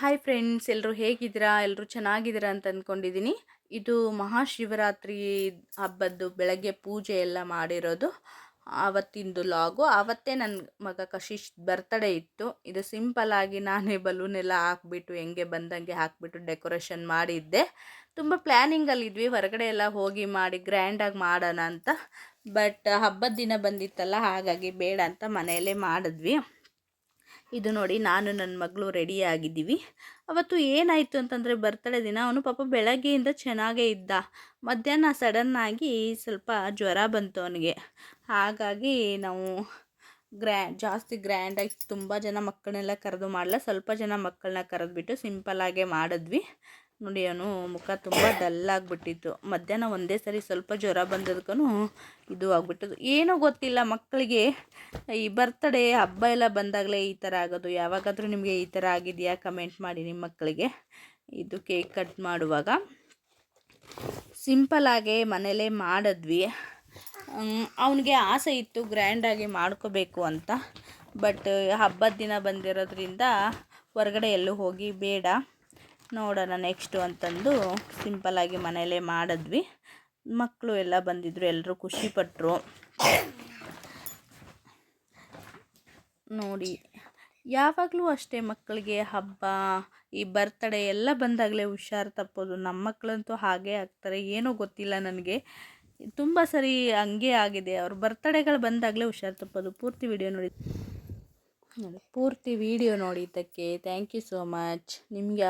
Hi friends ಎಲ್ಲರೂ ಹೇಗಿದ್ದೀರಾ? ಎಲ್ಲರೂ ಚೆನ್ನಾಗಿದ್ದೀರಾ ಅಂತ ಅಂದ್ಕೊಂಡಿದ್ದೀನಿ ಇದು ಮಹಾಶಿವರಾತ್ರಿ ಹಬ್ಬದ್ದು ಬೆಳಗ್ಗೆ ಪೂಜೆ ಎಲ್ಲ ಮಾಡಿರೋದು. ಆವತ್ತಿಂದು ಲಾಗು ಆವತ್ತೇ ನನ್ನ ಮಗ ಕಶಿಶ್ ಬರ್ತಡೇ ಇತ್ತು. ಇದು ಸಿಂಪಲ್ ಆಗಿ ನಾನೇ ಬಲೂನ್ ಎಲ್ಲ ಹಾಕ್ಬಿಟ್ಟು ಹೆಂಗೆ ಬಂದಂಗೆ ಹಾಕ್ಬಿಟ್ಟು ಡೆಕೋರೇಷನ್ ಮಾಡಿದ್ದೆ. ತುಂಬ ಪ್ಲ್ಯಾನಿಂಗಲ್ಲಿದ್ವಿ ಹೊರಗಡೆ ಎಲ್ಲ ಹೋಗಿ ಮಾಡಿ ಗ್ರ್ಯಾಂಡಾಗಿ ಮಾಡೋಣ ಅಂತ. ಬಟ್ ಹಬ್ಬದ ದಿನ ಬಂದಿತ್ತಲ್ಲ, ಹಾಗಾಗಿ ಬೇಡ ಅಂತ ಮನೆಯಲ್ಲೇ ಮಾಡಿದ್ವಿ. ಇದು ನೋಡಿ ನಾನು ನನ್ನ ಮಗಳು ರೆಡಿ ಆಗಿದ್ದೀವಿ. ಅವತ್ತು ಏನಾಯಿತು ಅಂತಂದರೆ ಬರ್ತಡೇ ದಿನ ಅವನು ಪಾಪ ಬೆಳಗ್ಗೆಯಿಂದ ಚೆನ್ನಾಗೇ ಇದ್ದ. ಮಧ್ಯಾಹ್ನ ಸಡನ್ನಾಗಿ ಸ್ವಲ್ಪ ಜ್ವರ ಬಂತು ಅವನಿಗೆ. ಹಾಗಾಗಿ ನಾವು ಗ್ರ್ಯಾ, ಜಾಸ್ತಿ ಗ್ರ್ಯಾಂಡಾಗಿ ತುಂಬ ಜನ ಮಕ್ಕಳನ್ನೆಲ್ಲ ಕರೆದು ಮಾಡಲ್ಲ ಸ್ವಲ್ಪ ಜನ ಮಕ್ಕಳನ್ನ ಕರೆದುಬಿಟ್ಟು ಸಿಂಪಲ್ಲಾಗೇ ಮಾಡಿದ್ವಿ. ನೋಡಿ ಅವನು ಮುಖ ತುಂಬ ಡಲ್ ಆಗಿಬಿಟ್ಟಿತ್ತು. ಮಧ್ಯಾಹ್ನ ಒಂದೇ ಸರಿ ಸ್ವಲ್ಪ ಜ್ವರ ಬಂದದಕ್ಕೂ ಇದು ಆಗ್ಬಿಟ್ಟದು ಏನೂ ಗೊತ್ತಿಲ್ಲ ಮಕ್ಕಳಿಗೆ. ಈ ಬರ್ತಡೇ ಹಬ್ಬ ಎಲ್ಲ ಬಂದಾಗಲೇ ಈ ಥರ ಆಗೋದು. ಯಾವಾಗಾದರೂ ನಿಮಗೆ ಈ ಥರ ಆಗಿದೆಯಾ? ಕಮೆಂಟ್ ಮಾಡಿ ನಿಮ್ಮ ಮಕ್ಕಳಿಗೆ. ಇದು ಕೇಕ್ ಕಟ್ ಮಾಡುವಾಗ. ಸಿಂಪಲಾಗೆ ಮನೇಲೇ ಮಾಡಿದ್ವಿ. ಅವನಿಗೆ ಆಸೆ ಇತ್ತು ಗ್ರ್ಯಾಂಡಾಗಿ ಮಾಡ್ಕೋಬೇಕು ಅಂತ. ಬಟ್ ಹಬ್ಬದ ದಿನ ಬಂದಿರೋದ್ರಿಂದ ಹೊರಗಡೆ ಎಲ್ಲೂ ಹೋಗಿ ಬೇಡ. ನೋಡೋಣ ನೆಕ್ಸ್ಟು ಅಂತಂದು ಸಿಂಪಲಾಗಿ ಮನೇಲೇ ಮಾಡಿದ್ವಿ. ಮಕ್ಕಳು ಎಲ್ಲ ಬಂದಿದ್ದರು ಎಲ್ಲರೂ ಖುಷಿಪಟ್ಟರು ನೋಡಿ. ಯಾವಾಗಲೂ ಅಷ್ಟೇ ಮಕ್ಕಳಿಗೆ ಹಬ್ಬ, ಈ ಬರ್ತಡೇ ಎಲ್ಲ ಬಂದಾಗಲೇ ಹುಷಾರು ತಪ್ಪೋದು. ನಮ್ಮ ಮಕ್ಕಳಂತೂ ಹಾಗೇ ಆಗ್ತಾರೆ. ಏನೂ ಗೊತ್ತಿಲ್ಲ ನನಗೆ. ತುಂಬ ಸರಿ ಹಂಗೆ ಆಗಿದೆ. ಅವ್ರ ಬರ್ತಡೇಗಳು ಬಂದಾಗಲೇ ಹುಷಾರು ತಪ್ಪೋದು. ಪೂರ್ತಿ ವಿಡಿಯೋ ನೋಡಿ. ಪೂರ್ತಿ ವಿಡಿಯೋ ನೋಡಿದ್ದಕ್ಕೆ ಥ್ಯಾಂಕ್ ಯು ಸೋ ಮಚ್ ನಿಮಗೆ